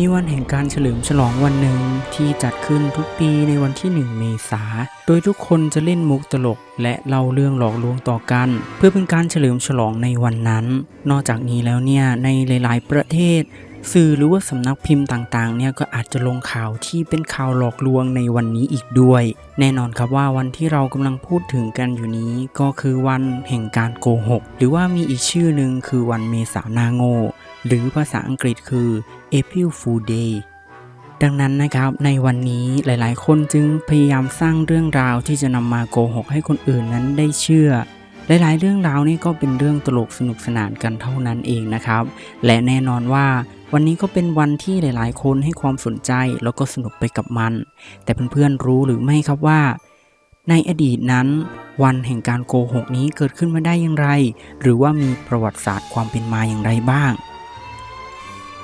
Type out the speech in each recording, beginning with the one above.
มีวันแห่งการเฉลิมฉลองวันหนึ่งที่จัดขึ้นทุกปีในวันที่ 1 เมษา โดยทุกคนจะเล่นมุกตลก และเล่าเรื่องหลอกลวงต่อกัน เพื่อเป็นการเฉลิมฉลองในวันนั้น นอกจากนี้แล้วเนี่ยในหลาย ๆ ประเทศ สื่อหรือว่าสำนักพิมพ์ต่างๆเนี่ยก็อาจจะลงข่าวที่เป็นข่าวหลอกลวงในวันนี้อีกด้วย แน่นอนครับว่าวันที่เรากำลังพูดถึงกันอยู่นี้ก็คือวันแห่งการโกหก หรือว่ามีอีกชื่อหนึ่งคือวันเมษาหนาโง่หรือภาษาอังกฤษคือ April Fool Day ดังนั้นนะครับในวันนี้หลายๆ คนจึงพยายามสร้างเรื่องราวที่จะนำมาโกหกให้คนอื่นนั้นได้เชื่อ หลายๆ เรื่องราวนี่ก็เป็นเรื่องตลกสนุกสนานกันเท่านั้นเองนะครับ และแน่นอนว่าวันนี้ก็เป็นวันที่หลาย ๆ คนให้ความสนใจแล้วก็สนุกไปกับมัน แต่เพื่อนๆรู้หรือไม่ครับว่า ในอดีตนั้น วันแห่งการโกหกนี้เกิดขึ้นมาได้อย่างไร หรือว่ามีประวัติศาสตร์ความเป็นมาอย่างไรบ้าง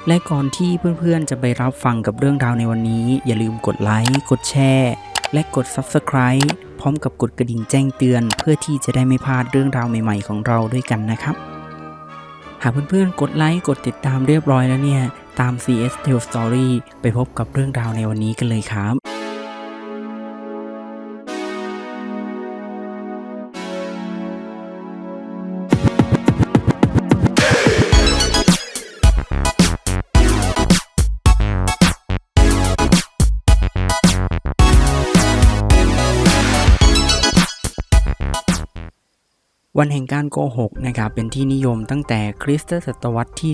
และก่อนที่เพื่อนๆจะไปรับฟังกับเรื่องราวในวันนี้ อย่าลืมกดไลค์กดแชร์ และกด Subscribe ร้อมกับกดกระดิ่งแจ้งเตือน เพื่อที่จะได้ไม่พลาดเรื่องราวใหม่ๆของเราด้วยกันนะครับ หากเพื่อนๆ กดไลค์ กดติดตามเรียบร้อยแล้วเนี่ย ตาม CS Tell Story ไปพบกับเรื่องราวในวันนี้กันเลยครับ วันแห่งการโกหกนะครับเป็นที่นิยมตั้งแต่คริสตศตวรรษที่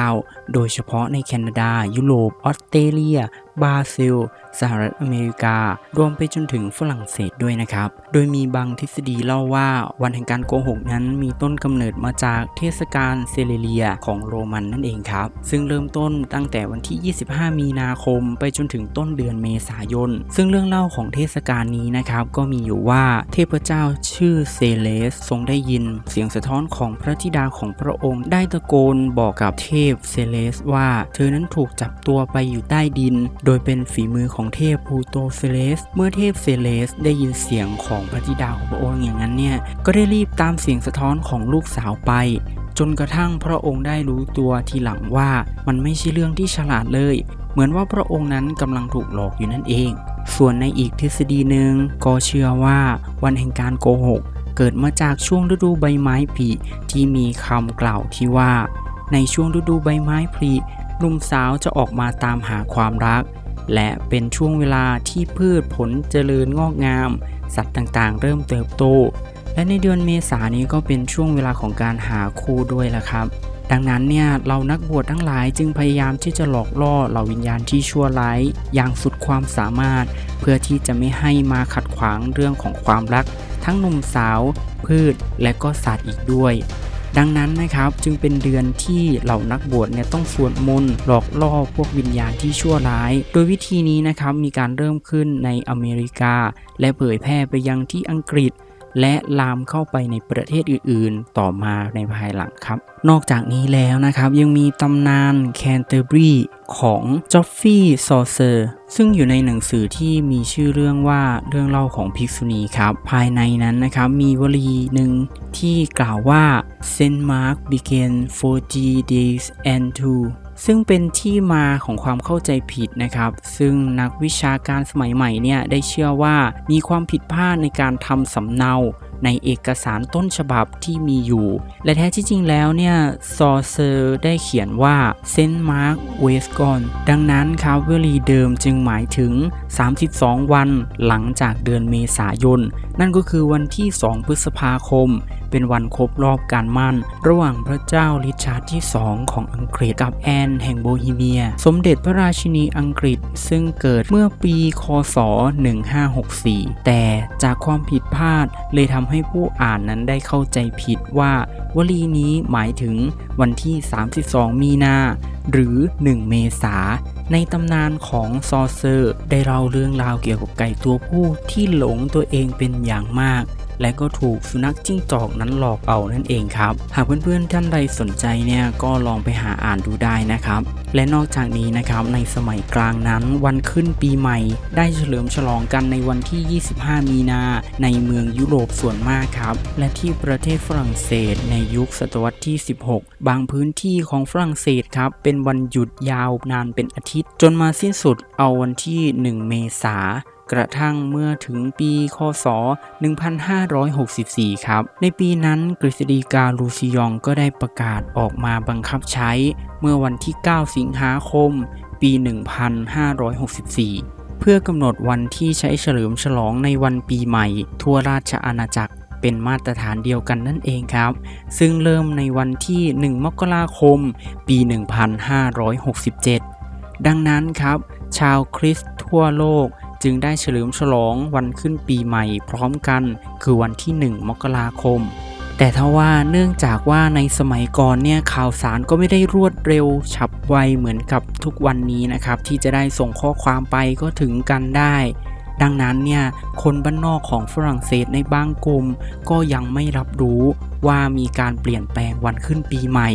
19 โดยเฉพาะในแคนาดา ยุโรป ออสเตรเลียบราซิล สหรัฐอเมริกา รวมไปจนถึงฝรั่งเศสด้วยนะครับ โดยมีบางทฤษฎีเล่าว่าวันแห่งการโกหกนั้นมีต้นกำเนิดมาจากเทศกาลเซเลเลียของโรมันนั่นเองครับ ซึ่งเริ่มต้นตั้งแต่วันที่ 25 มีนาคม ไปจนถึงต้นเดือนเมษายน ซึ่งเรื่องเล่าของเทศกาลนี้นะครับ ก็มีอยู่ว่าเทพเจ้าชื่อเซเลสทรงได้ยิน เสียงสะท้อนของพระธิดาของพระองค์ได้ตะโกนบอกกับเทพเซเลสว่า เธอนั้นถูกจับตัวไปอยู่ใต้ดินโดยเป็นฝีมือของเทพพูโตเซเลส เมื่อเทพเซเลสได้ยินเสียงของพระธิดาของพระองค์อย่างนั้นเนี่ย ก็ได้รีบตามเสียงสะท้อนของลูกสาวไป จนกระทั่งพระองค์ได้รู้ตัวทีหลังว่ามันไม่ใช่เรื่องที่ฉลาดเลย เหมือนว่าพระองค์นั้นกำลังถูกหลอกอยู่นั่นเอง ส่วนในอีกทฤษฎีหนึ่งก็เชื่อว่าวันแห่งการโกหก เกิดมาจากช่วงฤดูใบไม้ผลิที่มีคำกล่าวที่ว่าในช่วงฤดูใบไม้ผลิ หนุ่มสาวจะออกมาตามหาความรัก และเป็นช่วงเวลาที่พืชผลเจริญงอกงาม สัตว์ต่างๆ เริ่มเติบโต และในเดือนเมษานนี้ก็เป็นช่วงเวลาของการหาคู่ด้วยละครับ ดังนั้นเนี่ยเรานักบวชทั้งหลายจึงพยายามที่จะหลอกล่อเหล่าวิญญาณที่ชั่วร้ายอย่างสุดความสามารถ เพื่อที่จะไม่ให้มาขัดขวางเรื่องของความรัก ทั้งหนุ่มสาว พืชและก็สัตว์อีกด้วย ดังนั้นนะครับจึงเป็นเดือนที่เหล่านักบวชเนี่ยต้องสวดมนต์หลอกล่อพวกวิญญาณที่ชั่วร้าย โดยวิธีนี้นะครับมีการเริ่มขึ้นในอเมริกา และเผยแพร่ไปยังที่อังกฤษ และลามเข้าไปในประเทศอื่นๆ ต่อมาในภายหลังครับ นอกจากนี้แล้วนะครับยังมีตำนานแคนเตอร์บรีของจอฟฟี่ซอเซอร์ซึ่งอยู่ในหนังสือที่มีชื่อเรื่องว่าเรื่องเล่าของภิกษุณีครับ ภายในนั้นนะครับ มีวลีหนึ่งที่กล่าวว่า Saint Mark began 40 days and two ซึ่งเป็นที่มาของความเข้าใจผิดนะครับ ซึ่งนักวิชาการสมัยใหม่เนี่ยได้เชื่อว่ามีความผิดพลาดในการทำสำเนา ในเอกสารต้นฉบับที่มีอยู่ และแท้ที่จริงแล้วเนี่ยซอเซอร์ได้เขียนว่าเซนต์มาร์กเวสกอนดังนั้นครับวลีเดิมจึงหมายถึง 32 วันหลังจากเดือนเมษายน นั่นก็คือวันที่ 2 พฤษภาคม เป็นวันครบรอบการมั่น ระหว่างพระเจ้าริชาร์ดที่ 2 ของอังกฤษกับแอนแห่งโบฮีเมีย สมเด็จพระราชินีอังกฤษซึ่งเกิดเมื่อปี คศ 1564 แต่จากความผิดพลาดเลยทำำให้ผู้อ่านนั้นได้เข้าใจผิดว่า วลีนี้หมายถึงวันที่ 32 มีนา หรือ 1 เมษา ในตำนานของซอเซอร์ ได้เล่าเรื่องราวเกี่ยวกับไก่ตัวผู้ที่หลงตัวเองเป็นอย่างมาก และก็ถูกสุนัขจิ้งจอกนั้นหลอกเอานั่นเองครับ หากเพื่อนๆท่านใดสนใจเนี่ยก็ลองไปหาอ่านดูได้นะครับ และนอกจากนี้นะครับในสมัยกลางนั้นวันขึ้นปีใหม่ ได้เฉลิมฉลองกันในวันที่ 25 มีนาในเมืองยุโรปส่วนมากครับ และที่ประเทศฝรั่งเศสในยุคศตวรรษที่ 16 บางพื้นที่ของฝรั่งเศสครับเป็นวันหยุดยาวนานเป็นอาทิตย์ จนมาสิ้นสุดเอาวันที่ 1 เมษา กระทั่งเมื่อถึงปีคศ 1564 ครับ ในปีนั้นกฤษฎีกาลูซิยองก็ได้ประกาศออกมาบังคับใช้เมื่อวันที่ 9 สิงหาคม ปี 1564 เพื่อกำหนดวันที่ใช้เฉลิมฉลองในวันปีใหม่ ทั่วราชอาณาจักรเป็นมาตรฐานเดียวกันนั่นเองครับ ซึ่งเริ่มในวันที่ 1 มกราคม ปี 1567 ดังนั้นครับ ชาวคริสต์ทั่วโลก จึงได้เฉลิมฉลองวันขึ้นปีใหม่พร้อมกัน คือวันที่ 1 มกราคม แต่ถ้าว่าเนื่องจากว่าในสมัยก่อนเนี่ยข่าวสารก็ไม่ได้รวดเร็วฉับไวเหมือนกับทุกวันนี้นะครับ ที่จะได้ส่งข้อความไปก็ถึงกันได้ดังนั้นเนี่ย คนบ้านนอกของฝรั่งเศสในบางกลุ่มก็ยังไม่รับรู้ว่ามีการเปลี่ยนแปลงวันขึ้นปีใหม่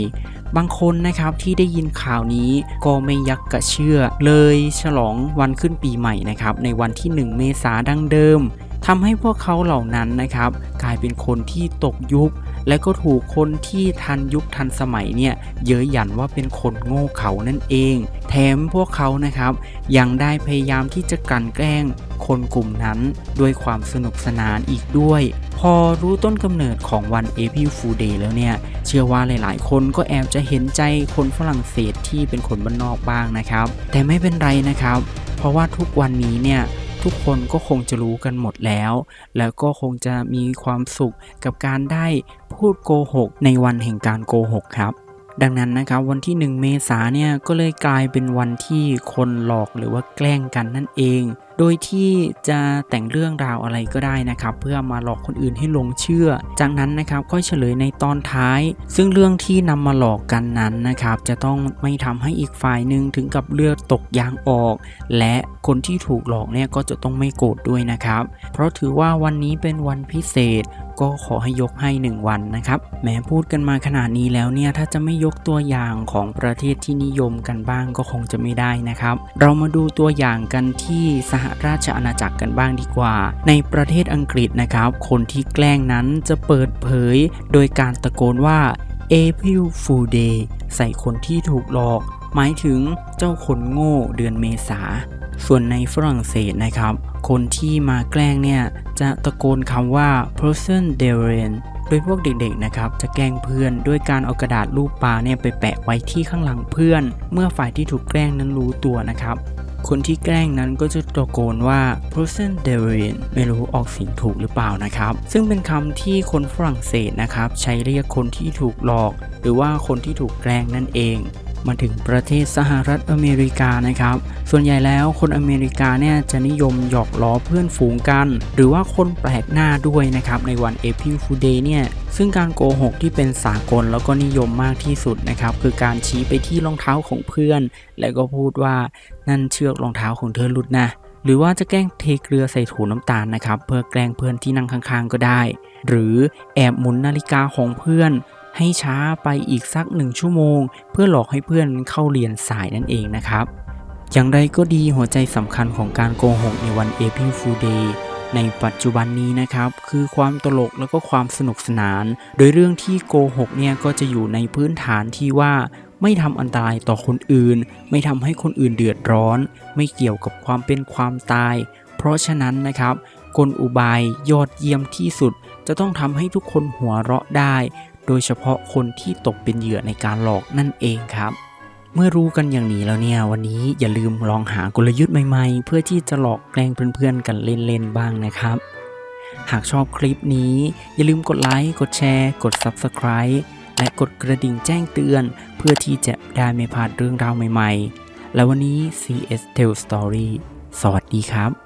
บางคนนะครับที่ได้ยินข่าวนี้ก็ไม่ยักกะเชื่อ เลยฉลองวันขึ้นปีใหม่นะครับในวันที่ 1 เมษาดังเดิมทำให้พวกเขาเหล่านั้นนะครับ กลายเป็นคนที่ตกยุค และก็ถูกคนที่ทันยุคทันสมัยเนี่ยเย้ยหยันว่าเป็นคนโง่เขานั่นเอง แถมพวกเขานะครับ ยังได้พยายามที่จะกลั่นแกล้งคนกลุ่มนั้นด้วยความสนุกสนานอีกด้วย พอรู้ต้นกำเนิดของวัน April Fool Day แล้วเนี่ย เชื่อว่าหลายๆ คนก็แอบจะเห็นใจคนฝรั่งเศสที่เป็นคนบ้านนอกบ้างนะครับ แต่ไม่เป็นไรนะครับ เพราะว่าทุกวันนี้เนี่ยทุกคนก็คงจะรู้กันหมดแล้ว แล้วก็คงจะมีความสุขกับการได้พูดโกหก ในวันแห่งการโกหกครับดังนั้นนะครับวันที่ 1 เมษาเนี่ยก็เลยกลายเป็นวันที่คนหลอกหรือว่าแกล้งกันนั่นเอง โดยที่จะแต่งเรื่องราวอะไรก็ได้นะครับ เพื่อมาหลอกคนอื่นให้ลงเชื่อ จากนั้นนะครับก็เฉลยในตอนท้าย ซึ่งเรื่องที่นำมาหลอกกันนั้นนะครับ จะต้องไม่ทำให้อีกฝ่ายหนึ่งถึงกับเลือดตกยางออก และคนที่ถูกหลอกเนี่ยก็จะต้องไม่โกรธด้วยนะครับ เพราะถือว่าวันนี้เป็นวันพิเศษก็ขอให้ยกให้ 1 วันนะครับ แม้พูดกันมาขนาดนี้แล้วเนี่ยถ้าจะไม่ยกตัวอย่างของประเทศที่นิยมกันบ้างก็คงจะไม่ได้นะครับ เรามาดูตัวอย่างกันที่สหราชอาณาจักรกันบ้างดีกว่า ในประเทศอังกฤษนะครับ คนที่แกล้งนั้นจะเปิดเผย โดยการตะโกนว่า April Fool Day ใส่คนที่ถูกหลอก หมายถึงเจ้าคนโง่เดือนเมษา ส่วนในฝรั่งเศสนะครับ คนที่มาแกล้งเนี่ย จะตะโกนคำว่า person d e r e n โดยพวกเด็กๆนะครับ จะแกล้งเพื่อนด้วยการเอากระดาษรูปปลาเนี่ยไปแปะไว้ที่ข้างหลังเพื่อน เมื่อฝ่ายที่ถูกแกล้งนั้นรู้ตัวนะครับ คนที่แกล้งนั้นก็จะตะโกนว่า person d e r e n ไม่รู้ออกเสียงถูกหรือเปล่านะครับ ซึ่งเป็นคำที่คนฝรั่งเศสนะครับ ใช้เรียกคนที่ถูกหลอก หรือว่าคนที่ถูกแกล้งนั่นเอง มาถึงประเทศสหรัฐอเมริกานะครับ ส่วนใหญ่แล้วคนอเมริกาเนี่ยจะนิยมหยอกล้อเพื่อนฝูงกัน หรือว่าคนแปลกหน้าด้วยนะครับในวัน April Fool Day เนี่ยซึ่งการโกหกที่เป็นสากลแล้วก็นิยมมากที่สุดนะครับ คือการชี้ไปที่รองเท้าของเพื่อน แล้วก็พูดว่านั่นเชือกรองเท้าของเธอหลุดนะหรือว่าจะแกล้งเทเกลือใส่ถุงน้ำตาลนะครับ เพื่อแกล้งเพื่อนที่นั่งข้างๆก็ได้ หรือแอบหมุนนาฬิกาของเพื่อน ให้ช้าไปอีกสักหนึ่งชั่วโมง เพื่อหลอกให้เพื่อนเข้าเรียนสายนั่นเองนะครับ อย่างไรก็ดีหัวใจสำคัญของการโกหกในวัน April Fool Day ในปัจจุบันนี้นะครับ คือความตลกแล้วก็ความสนุกสนาน โดยเรื่องที่โกหกเนี่ยก็จะอยู่ในพื้นฐานที่ว่าไม่ทำอันตรายต่อคนอื่น ไม่ทำให้คนอื่นเดือดร้อน ไม่เกี่ยวกับความเป็นความตาย เพราะฉะนั้นนะครับ กลอุบายยอดเยี่ยมที่สุด จะต้องทำให้ทุกคนหัวเราะได้ โดยเฉพาะคนที่ตกเป็นเหยื่อในการหลอกนั่นเองครับ เมื่อรู้กันอย่างนี้แล้วเนี่ย วันนี้อย่าลืมลองหากลยุทธ์ใหม่ๆ เพื่อที่จะหลอกแกล้งเพื่อนๆ กันเล่นๆบ้างนะครับ หากชอบคลิปนี้ อย่าลืมกดไลค์ กดแชร์ กด Subscribe และกดกระดิ่งแจ้งเตือน เพื่อที่จะได้ไม่พลาดเรื่องราวใหม่ๆ และวันนี้ CS Tell Story สวัสดีครับ